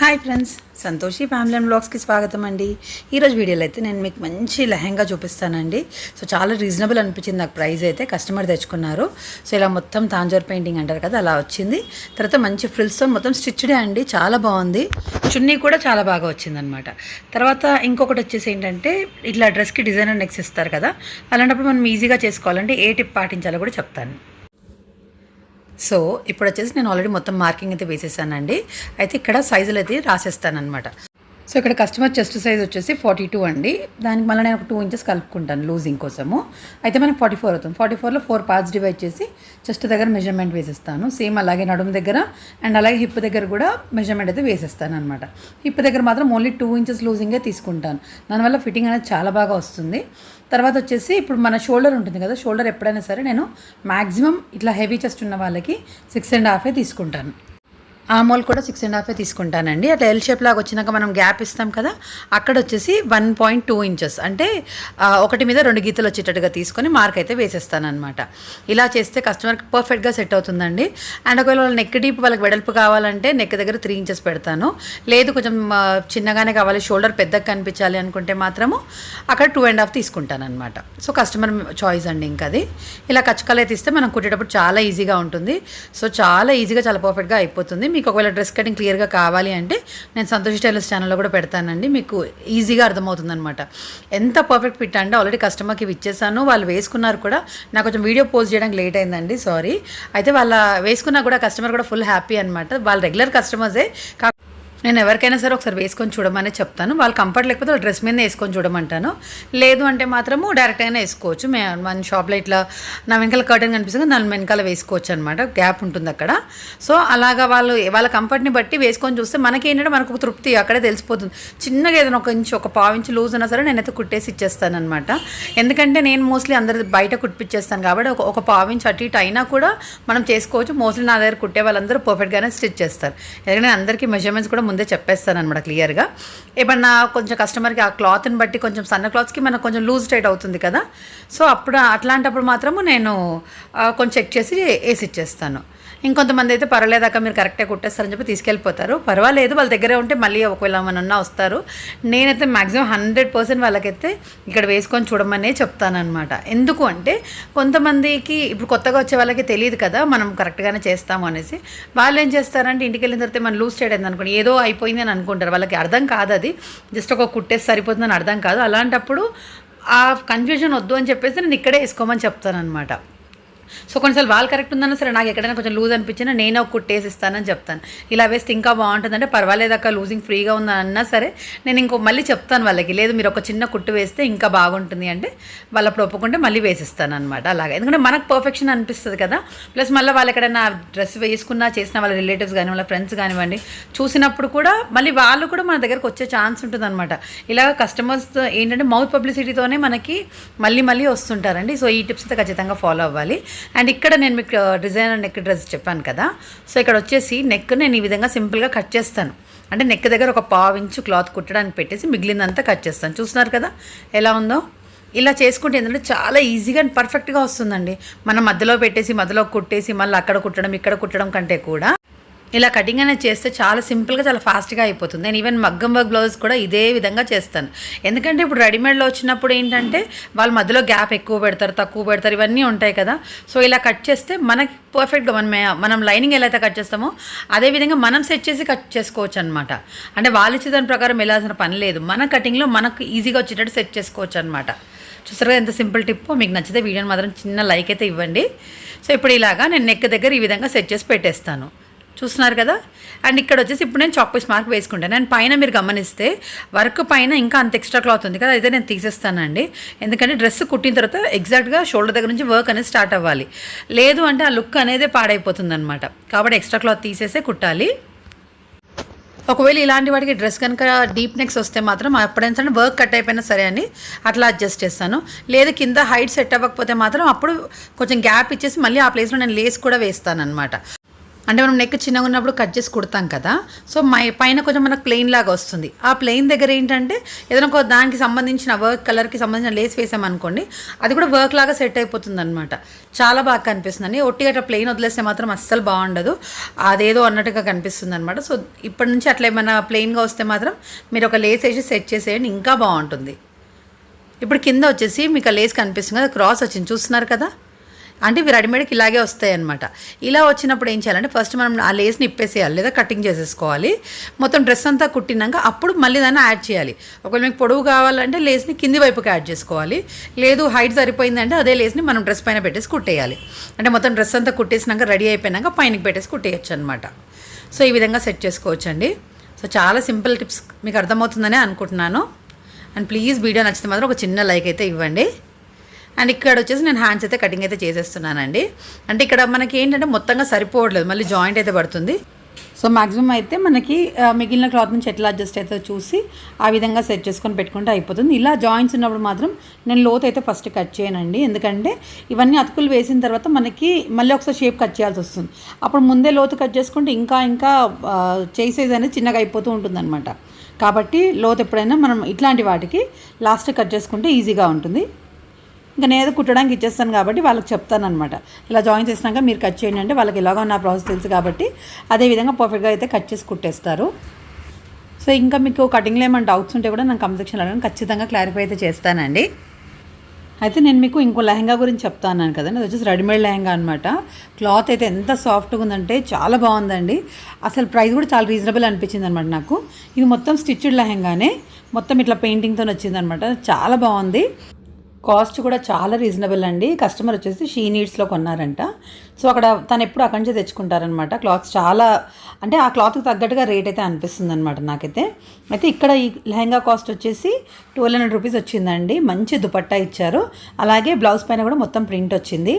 Hi friends Santoshi family and బ్లాగ్స్కి స్వాగతం అండి. ఈరోజు వీడియోలో అయితే నేను మీకు మంచి లెహంగా చూపిస్తానండి. సో చాలా రీజనబుల్ అనిపించింది నాకు ప్రైస్ అయితే కస్టమర్ తెచ్చుకున్నారు. సో ఇలా మొత్తం తాంజోర్ పెయింటింగ్ అంటారు కదా అలా వచ్చింది. తర్వాత మంచి ఫ్రిల్స్తో మొత్తం స్టిచ్డే అండి చాలా బాగుంది. చున్నీ కూడా చాలా బాగా వచ్చిందనమాట తర్వాత ఇంకొకటి వచ్చేసి ఏంటంటే ఇట్లా డ్రెస్కి డిజైనర్ నెక్స్ ఇస్తారు కదా అలాంటప్పుడు మనం ఈజీగా చేసుకోవాలంటే ఏ టిప్ పాటించాలో కూడా చెప్తాను. సో ఇప్పుడు వచ్చేసి నేను ఆల్రెడీ మొత్తం మార్కింగ్ అయితే వేసేసానండి. అయితే ఇక్కడ సైజులు అయితే రాసేస్తానమాట సో ఇక్కడ కస్టమర్ చెస్ట్ సైజ్ వచ్చేసి ఫార్టీ టూ అండి. దానికి మళ్ళీ నేను ఒక టూ ఇంచెస్ కలుపుకుంటాను లూజింగ్ కోసము. అయితే మనకి ఫార్టీ ఫోర్ అవుతుంది. ఫార్టీ ఫోర్లో ఫోర్ పార్ట్స్ డివైడ్ చేసి చెస్ట్ దగ్గర మెజర్మెంట్ వేసేస్తాను. సేమ్ అలాగే నడుము దగ్గర అండ్ అలాగే హిప్ దగ్గర కూడా మెజర్మెంట్ అయితే వేసేస్తాను అనమాట హిప్ దగ్గర మాత్రం ఓన్లీ టూ ఇంచెస్ లూజింగే తీసుకుంటాను. దానివల్ల ఫిట్టింగ్ అనేది చాలా బాగా వస్తుంది. తర్వాత వచ్చేసి ఇప్పుడు మన షోల్డర్ ఉంటుంది కదా షోల్డర్ ఎప్పుడైనా సరే నేను మ్యాక్సిమం ఇట్లా హెవీ చెస్ట్ ఉన్న వాళ్ళకి సిక్స్ అండ్ హాఫే తీసుకుంటాను. ఆమోల్ కూడా సిక్స్ అండ్ హాఫే తీసుకుంటానండి. అట్లా ఎల్ షేప్ లాగా వచ్చినాక మనం గ్యాప్ ఇస్తాం కదా అక్కడ వచ్చేసి వన్ పాయింట్ టూ ఇంచెస్ అంటే ఒకటి మీద రెండు గీతలు వచ్చేటట్టుగా తీసుకొని మార్క్ అయితే వేసేస్తానమాట ఇలా చేస్తే కస్టమర్కి పర్ఫెక్ట్గా సెట్ అవుతుందండి. అండ్ ఒకవేళ వాళ్ళ నెక్ డీప్ వాళ్ళకి వెడల్పు కావాలంటే నెక్ దగ్గర త్రీ ఇంచెస్ పెడతాను. లేదు కొంచెం చిన్నగానే కావాలి షోల్డర్ పెద్దగా కనిపించాలి అనుకుంటే మాత్రము అక్కడ టూ అండ్ హాఫ్ తీసుకుంటానమాట సో కస్టమర్ చాయిస్ అండి ఇంకా అది. ఇలా కచ్కాలైతే ఇస్తే మనం కుట్టేటప్పుడు చాలా ఈజీగా ఉంటుంది. సో చాలా ఈజీగా చాలా పర్ఫెక్ట్గా అయిపోతుంది. మీకు ఒకవేళ డ్రెస్ కటింగ్ క్లియర్గా కావాలి అంటే నేను సంతోష్ టైలర్స్ ఛానల్లో కూడా పెడతానండి. మీకు ఈజీగా అర్థమవుతుంది అనమాట ఎంత పర్ఫెక్ట్ ఫిట్ అంటే ఆల్రెడీ కస్టమర్కి ఇచ్చేసాను. వాళ్ళు వేసుకున్నారు కూడా. నాకు కొంచెం వీడియో పోస్ట్ చేయడానికి లేట్ అయిందండి. సారీ. అయితే వాళ్ళ వేసుకున్నా కూడా కస్టమర్ కూడా ఫుల్ హ్యాపీ అనమాట వాళ్ళు రెగ్యులర్ కస్టమర్సే. నేను ఎవరికైనా సరే ఒకసారి వేసుకొని చూడమనే చెప్తాను. వాళ్ళు కంఫర్ట్ లేకపోతే డ్రెస్ మీద వేసుకొని చూడమంటాను. లేదు అంటే మాత్రము అయినా వేసుకోవచ్చు. మే మన షాప్లో ఇట్లా నా వెనకాల కర్టన్ కనిపిస్తుంది దాని వెనకాల వేసుకోవచ్చు అనమాట గ్యాప్ ఉంటుంది అక్కడ. సో అలాగా వాళ్ళు వాళ్ళ కంఫర్ట్ని బట్టి వేసుకొని చూస్తే మనకి ఏంటంటే మనకు ఒక తృప్తి అక్కడే తెలిసిపోతుంది. చిన్నగా ఏదైనా ఒక ఇంచు ఒక పావు ఇంచు లూజ్ అయినా సరే నేనైతే కుట్టేసి ఇచ్చేస్తాను అనమాట ఎందుకంటే నేను మోస్ట్లీ అందరి బయట కుట్టిపించేస్తాను కాబట్టి ఒక ఒక పావు ఇంచు అటు ఇటు అయినా కూడా మనం చేసుకోవచ్చు. మోస్ట్లీ నా దగ్గర కుట్టే వాళ్ళందరూ పర్ఫెక్ట్గానే స్టిచ్ చేస్తారు. ఎందుకంటే అందరికీ మెజర్మెంట్స్ కూడా ముందే చెప్పేస్తాను అనమాట క్లియర్గా. ఏమన్నా కొంచెం కస్టమర్కి ఆ క్లాత్ని బట్టి కొంచెం సన్న క్లాత్స్కి మనకు కొంచెం లూజ్ టైట్ అవుతుంది కదా. సో అప్పుడు అట్లాంటప్పుడు మాత్రము నేను కొంచెం చెక్ చేసి వేసి ఇచ్చేస్తాను. ఇంకొంతమంది అయితే పర్వాలేదాక మీరు కరెక్ట్గా కుట్టేస్తారని చెప్పి తీసుకెళ్ళిపోతారు. పర్వాలేదు వాళ్ళ దగ్గరే ఉంటే మళ్ళీ ఒకవేళ ఏమన్నా వస్తారు. నేనైతే మ్యాక్సిమం హండ్రెడ్ పర్సెంట్ వాళ్ళకైతే ఇక్కడ వేసుకొని చూడమనే చెప్తానమాట ఎందుకు అంటే కొంతమందికి ఇప్పుడు కొత్తగా వచ్చే వాళ్ళకి తెలియదు కదా మనం కరెక్ట్గానే చేస్తాము అనేసి. వాళ్ళు ఏం చేస్తారంటే ఇంటికి వెళ్ళిన తర్వాత మనం లూజ్ చేయడం అనుకోండి ఏదో అయిపోయింది అని అనుకుంటారు. వాళ్ళకి అర్థం కాదు అది. జస్ట్ ఒక కుట్టేసి సరిపోతుందని అర్థం కాదు. అలాంటప్పుడు ఆ కన్ఫ్యూజన్ వద్దు అని చెప్పేసి నేను ఇక్కడే వేసుకోమని చెప్తానమాట సో కొన్నిసార్లు వాళ్ళు కరెక్ట్ ఉందన్నా సరే నాకు ఎక్కడైనా కొంచెం లూజ్ అనిపించినా నేను ఒక కుట్టేసి ఇస్తానని చెప్తాను. ఇలా వేస్తే ఇంకా బాగుంటుందంటే పర్వాలేదు అక్క లూజింగ్ ఫ్రీగా ఉందని అన్నా సరే నేను ఇంకో మళ్ళీ చెప్తాను వాళ్ళకి లేదు మీరు ఒక చిన్న కుట్టు వేస్తే ఇంకా బాగుంటుంది అంటే వాళ్ళు అప్పుడు ఒప్పుకుంటే మళ్ళీ వేసిస్తాను అనమాట అలాగే. ఎందుకంటే మనకు పర్ఫెక్షన్ అనిపిస్తుంది కదా. ప్లస్ మళ్ళీ వాళ్ళు ఎక్కడైనా డ్రెస్ వేసుకున్నా చేసిన వాళ్ళ రిలేటివ్స్ కానీ వాళ్ళ ఫ్రెండ్స్ కానివ్వండి చూసినప్పుడు కూడా మళ్ళీ వాళ్ళు కూడా మన దగ్గరకు వచ్చే ఛాన్స్ ఉంటుంది అనమాట ఇలా కస్టమర్స్ ఏంటంటే మౌత్ పబ్లిసిటీతోనే మనకి మళ్ళీ మళ్ళీ వస్తుంటారండి. సో ఈ టిప్స్ అయితే ఖచ్చితంగా ఫాలో అవ్వాలి. అండ్ ఇక్కడ నేను మీకు డిజైనర్ నెక్ డ్రెస్ చెప్పాను కదా. సో ఇక్కడ వచ్చేసి నెక్ నేను ఈ విధంగా సింపుల్గా కట్ చేస్తాను. అంటే నెక్ దగ్గర ఒక పావు ఇంచు క్లాత్ కుట్టడానికి పెట్టేసి మిగిలిందంతా కట్ చేస్తాను. చూస్తున్నారు కదా? ఎలా ఉందో? ఇలా చేసుకుంటే ఏంటంటే చాలా ఈజీగా అండ్ పర్ఫెక్ట్గా వస్తుందండి. మనం మధ్యలో పెట్టేసి మధ్యలో కుట్టేసి మళ్ళీ అక్కడ కుట్టడం ఇక్కడ కుట్టడం కంటే కూడా. ఇలా కటింగ్ అనేది చేస్తే చాలా సింపుల్గా చాలా ఫాస్ట్గా అయిపోతుంది. నేను ఈవెన్ మగ్గం వర్క్ బ్లౌజ్ కూడా ఇదే విధంగా చేస్తాను. ఎందుకంటే ఇప్పుడు రెడీమేడ్లో వచ్చినప్పుడు ఏంటంటే వాళ్ళు మధ్యలో గ్యాప్ ఎక్కువ పెడతారు తక్కువ పెడతారు ఇవన్నీ ఉంటాయి కదా. సో ఇలా కట్ చేస్తే మనకి పర్ఫెక్ట్గా మనం మనం లైనింగ్ ఎలా అయితే కట్ చేస్తామో అదే విధంగా మనం సెట్ చేసి కట్ చేసుకోవచ్చు అనమాట అంటే వాళ్ళు ఇచ్చే దాని ప్రకారం వెళ్ళాల్సిన పని లేదు. మన కటింగ్లో మనకు ఈజీగా వచ్చేటట్టు సెట్ చేసుకోవచ్చు అనమాట చూసారుగా ఎంత సింపుల్ టిప్ మీకు నచ్చితే వీడియోని మాత్రం చిన్న లైక్ అయితే ఇవ్వండి. సో ఇప్పుడు ఇలాగా నేను నెక్ దగ్గర ఈ విధంగా సెట్ చేసి పెట్టేస్తాను. చూస్తున్నారు కదా? అండ్ ఇక్కడ వచ్చేసి ఇప్పుడు నేను చాక్ పీస్ మార్క్ వేసుకుంటాను అండ్ పైన మీరు గమనిస్తే వర్క్ పైన ఇంకా అంత ఎక్స్ట్రా క్లాత్ ఉంది కదా అయితే నేను తీసేస్తానండి. ఎందుకంటే డ్రెస్ కుట్టిన తర్వాత ఎగ్జాక్ట్గా షోల్డర్ దగ్గర నుంచి వర్క్ అనేది స్టార్ట్ అవ్వాలి. లేదు అంటే ఆ లుక్ అనేది పాడైపోతుంది అనమాట కాబట్టి ఎక్స్ట్రా క్లాత్ తీసేసే కుట్టాలి. ఒకవేళ ఇలాంటి వాటికి డ్రెస్ కనుక డీప్ నెక్స్ వస్తే మాత్రం అప్పుడైనా వర్క్ కట్ అయిపోయినా సరే అని అట్లా అడ్జస్ట్ చేస్తాను. లేదు కింద హైట్ సెట్ అవ్వకపోతే మాత్రం అప్పుడు కొంచెం గ్యాప్ ఇచ్చేసి మళ్ళీ ఆ ప్లేస్లో నేను లేస్ కూడా వేస్తాను అనమాట అంటే మనం నెక్ చిన్నగా ఉన్నప్పుడు కట్ చేసి కుడతాం కదా. సో మై పైన కొంచెం మనకు ప్లెయిన్ లాగా వస్తుంది. ఆ ప్లెయిన్ దగ్గర ఏంటంటే ఏదైనా ఒక దానికి సంబంధించిన వర్క్ కలర్కి సంబంధించిన లేస్ వేసామనుకోండి అది కూడా వర్క్ లాగా సెట్ అయిపోతుంది అనమాట చాలా బాగా కనిపిస్తుందండి ఒట్టిగా అట్లా ప్లెయిన్ వదిలేస్తే మాత్రం అస్సలు బాగుండదు. అదేదో అన్నట్టుగా కనిపిస్తుంది అనమాట సో ఇప్పటి నుంచి అట్లా ఏమైనా ప్లెయిన్గా వస్తే మాత్రం మీరు ఒక లేస్ వేసి సెట్ చేసేయండి ఇంకా బాగుంటుంది. ఇప్పుడు కింద వచ్చేసి మీకు ఆ లేస్ కనిపిస్తుంది కదా క్రాస్ వచ్చింది. చూస్తున్నారు కదా? అంటే ఇవి రెడీమేడ్కి ఇలాగే వస్తాయి అనమాట ఇలా వచ్చినప్పుడు ఏం చేయాలంటే ఫస్ట్ మనం ఆ లేస్ని ఇప్పేసేయాలి లేదా కటింగ్ చేసేసుకోవాలి. మొత్తం డ్రెస్ అంతా కుట్టినాక అప్పుడు మళ్ళీ దాన్ని యాడ్ చేయాలి. ఒకవేళ మీకు పొడవు కావాలంటే లేస్ని కింది వైపుకి యాడ్ చేసుకోవాలి. లేదు హైట్ సరిపోయిందంటే అదే లేస్ని మనం డ్రెస్ పైన పెట్టేసి కుట్టేయాలి. అంటే మొత్తం డ్రెస్ అంతా కుట్టేసినాక రెడీ అయిపోయినాక పైనకి పెట్టేసి కుట్టేయచ్చు అనమాట సో ఈ విధంగా సెట్ చేసుకోవచ్చండి. సో చాలా సింపుల్ టిప్స్ మీకు అర్థమవుతుందనే అనుకుంటున్నాను. అండ్ ప్లీజ్ వీడియో నచ్చితే మాత్రం ఒక చిన్న లైక్ అయితే ఇవ్వండి. అండ్ ఇక్కడ వచ్చేసి నేను హ్యాండ్స్ అయితే కటింగ్ అయితే చేసేస్తున్నానండి. అంటే ఇక్కడ మనకి ఏంటంటే మొత్తంగా సరిపోవట్లేదు. మళ్ళీ జాయింట్ అయితే పడుతుంది. సో మ్యాక్సిమం అయితే మనకి మిగిలిన క్లాత్ నుంచి ఎట్లా అడ్జస్ట్ అయితే చూసి ఆ విధంగా సెట్ చేసుకొని పెట్టుకుంటే అయిపోతుంది. ఇలా జాయింట్స్ ఉన్నప్పుడు మాత్రం నేను లోత్ అయితే ఫస్ట్ కట్ చేయనండి. ఎందుకంటే ఇవన్నీ అతుకులు వేసిన తర్వాత మనకి మళ్ళీ ఒకసారి షేప్ కట్ చేయాల్సి వస్తుంది. అప్పుడు ముందే లోతు కట్ చేసుకుంటే ఇంకా ఇంకా చేసేది అనేది చిన్నగా అయిపోతూ ఉంటుందన్నమాట. కాబట్టి లోతు ఎప్పుడైనా మనం ఇట్లాంటి వాటికి లాస్ట్ కట్ చేసుకుంటే ఈజీగా ఉంటుంది. ఇంకా నేను ఏదో కుట్టడానికి ఇచ్చేస్తాను కాబట్టి వాళ్ళకి చెప్తాను అనమాట ఇలా జాయిన్ చేసినాక మీరు కట్ చేయండి అంటే వాళ్ళకి ఎలాగో నా ప్రాసెస్ తెలుసు కాబట్టి అదే విధంగా పర్ఫెక్ట్గా అయితే కట్ చేసి కుట్టేస్తారు. సో ఇంకా మీకు కటింగ్లో ఏమైనా డౌట్స్ ఉంటే కూడా నాకు కమెంట్ సెక్షన్లో ఖచ్చితంగా క్లారిఫై అయితే చేస్తానండి. అయితే నేను మీకు ఇంకో లెహంగా గురించి చెప్తాను కదండి. అది వచ్చేసి రెడీమేడ్ లెహంగా అనమాట క్లాత్ అయితే ఎంత సాఫ్ట్గా ఉందంటే చాలా బాగుందండి. అసలు ప్రైస్ కూడా చాలా రీజనబుల్ అనిపించింది అనమాట నాకు. ఇది మొత్తం స్టిచ్డ్ లెహంగానే. మొత్తం ఇట్లా పెయింటింగ్తో వచ్చిందనమాట చాలా బాగుంది. కాస్ట్ కూడా చాలా రీజనబుల్ అండి. కస్టమర్ వచ్చేసి షీ నీడ్స్లో కొన్నారంట. సో అక్కడ తను ఎప్పుడు అక్కడి నుంచే తెచ్చుకుంటారనమాట. క్లాత్స్ చాలా అంటే ఆ క్లాత్కి తగ్గట్టుగా రేట్ అయితే అనిపిస్తుంది అనమాట నాకైతే. అయితే ఇక్కడ ఈ లెహంగా కాస్ట్ వచ్చేసి ట్వెల్వ్ హండ్రెడ్ రూపీస్ వచ్చిందండి. మంచి దుపట్టా ఇచ్చారు. అలాగే బ్లౌజ్ పైన కూడా మొత్తం ప్రింట్ వచ్చింది.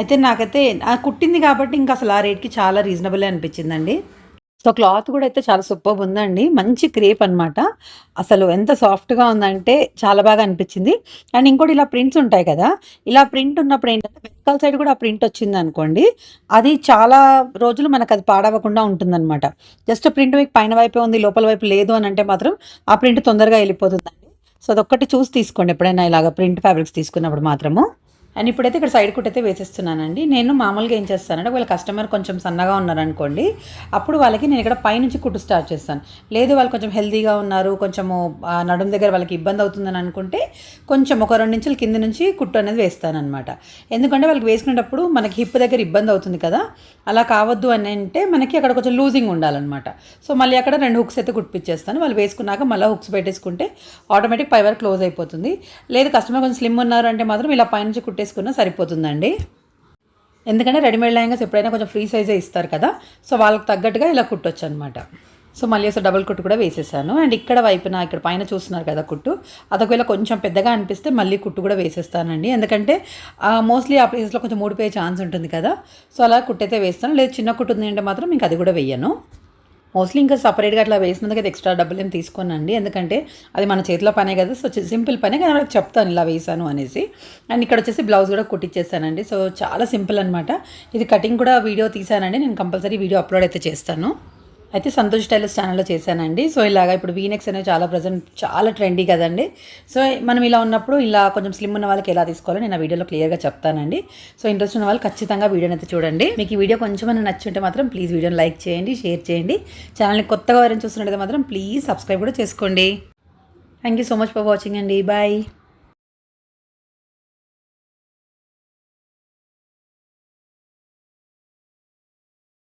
అయితే నాకైతే కుట్టింది కాబట్టి ఇంకా అసలు ఆ రేట్కి చాలా రీజనబుల్ అనిపించిందండి. సో క్లాత్ కూడా అయితే చాలా సూపర్ ఉందండి. మంచి క్రేప్ అన్నమాట. అసలు ఎంత సాఫ్ట్గా ఉందంటే చాలా బాగా అనిపించింది. అండ్ ఇంకోటి ఇలా ప్రింట్స్ ఉంటాయి కదా ఇలా ప్రింట్ ఉన్నప్పుడు ఏంటంటే వెనకాల సైడ్ కూడా ఆ ప్రింట్ వచ్చింది అనుకోండి అది చాలా రోజులు మనకు అది పాడవకుండా ఉంటుందన్నమాట. జస్ట్ ప్రింట్ మీకు పైన వైపే ఉంది లోపల వైపు లేదు అని అంటే మాత్రం ఆ ప్రింట్ తొందరగా వెళ్ళిపోతుందండి. సో అదొక్కటి చూసి తీసుకోండి ఎప్పుడైనా ఇలాగ ప్రింట్ ఫ్యాబ్రిక్స్ తీసుకున్నప్పుడు మాత్రము. అండ్ ఇప్పుడైతే ఇక్కడ సైడ్ కుట్ అయితే వేసేస్తున్నానండి. నేను మామూలుగా ఏం చేస్తానంటే వాళ్ళ కస్టమర్ కొంచెం సన్నగా ఉన్నారనుకోండి అప్పుడు వాళ్ళకి నేను ఇక్కడ పైనుంచి కుట్టు స్టార్ట్ చేస్తాను. లేదు వాళ్ళు కొంచెం హెల్తీగా ఉన్నారు కొంచెము నడుము దగ్గర వాళ్ళకి ఇబ్బంది అవుతుందని అనుకుంటే కొంచెం ఒక రెండు నుంచి కింద నుంచి కుట్టు అనేది వేస్తానమాట ఎందుకంటే వాళ్ళకి వేసుకునేటప్పుడు మనకి హిప్ దగ్గర ఇబ్బంది అవుతుంది కదా. అలా కావద్దు అని అంటే మనకి అక్కడ కొంచెం లూజింగ్ ఉండాలన్నమాట. సో మళ్ళీ అక్కడ రెండు హుక్స్ అయితే కుట్టించేస్తాను వాళ్ళు వేసుకున్నాక మళ్ళీ హుక్స్ పెట్టేసుకుంటే ఆటోమేటిక్ పై వరకు క్లోజ్ అయిపోతుంది. లేదు కస్టమర్ కొంచెం స్లిమ్ ఉన్నారు అంటే మాత్రం ఇలా పైనుంచి కుట్టేసుకున్నా సరిపోతుందండి. ఎందుకంటే రెడీమేడ్ లెహంగాస్ ఎప్పుడైనా కొంచెం ఫ్రీ సైజే ఇస్తారు కదా. సో వాళ్ళకి తగ్గట్టుగా ఇలా కుట్టొచ్చు అనమాట సో మళ్ళీ ఒకసారి డబుల్ కుట్టు కూడా వేసేసాను. అండ్ ఇక్కడ వైపున ఇక్కడ పైన చూస్తున్నారు కదా కుట్టు. అదొకవేళ కొంచెం పెద్దగా అనిపిస్తే మళ్ళీ కుట్టు కూడా వేసేస్తానండి. ఎందుకంటే మోస్ట్లీ ఆ ప్లేస్లో కొంచెం మూడిపోయే ఛాన్స్ ఉంటుంది కదా. సో అలా కుట్టైతే వేస్తాను. లేదు చిన్న కుట్టు ఉంది అంటే మాత్రం ఇంక అది కూడా వేయను. మోస్ట్లీ ఇంకా సపరేట్గా అట్లా వేసినందుకు అయితే ఎక్స్ట్రా డబ్బులు ఏం తీసుకోనండి. ఎందుకంటే అది మన చేతిలో పనే కదా సో సింపుల్ పనే కానీ వాళ్ళకి చెప్తాను ఇలా వేసాను అనేసి. అండ్ ఇక్కడ వచ్చేసి బ్లౌజ్ కూడా కుట్టించేసానండి సో చాలా సింపుల్ అనమాట ఇది కటింగ్ కూడా వీడియో తీసానండి. నేను కంపల్సరీ వీడియో అప్లోడ్ అయితే చేస్తాను. అయితే సంతోష్ టైలర్స్ ఛానల్లో చేశానండి. సో ఇలాగా ఇప్పుడు వీనెక్స్ అనేవి చాలా ప్రజెంట్ చాలా ట్రెండీ కదండి. సో మనం ఇలా ఉన్నప్పుడు ఇలా కొంచెం స్లిమ్ ఉన్న వాళ్ళకి ఎలా తీసుకోవాలో నేను ఆ వీడియోలో క్లియర్గా చెప్తానండి. సో ఇంట్రెస్ట్ ఉన్న వాళ్ళు ఖచ్చితంగా వీడియోని అయితే చూడండి. మీకు ఈ వీడియో కొంచెం నచ్చుంటే మాత్రం ప్లీజ్ వీడియోని లైక్ చేయండి షేర్ చేయండి. ఛానల్ని కొత్తగా ఎవరైనా చూస్తున్నట్టయితే మాత్రం ప్లీజ్ సబ్స్క్రైబ్ కూడా చేసుకోండి. Thank you so much for watching అండి. బాయ్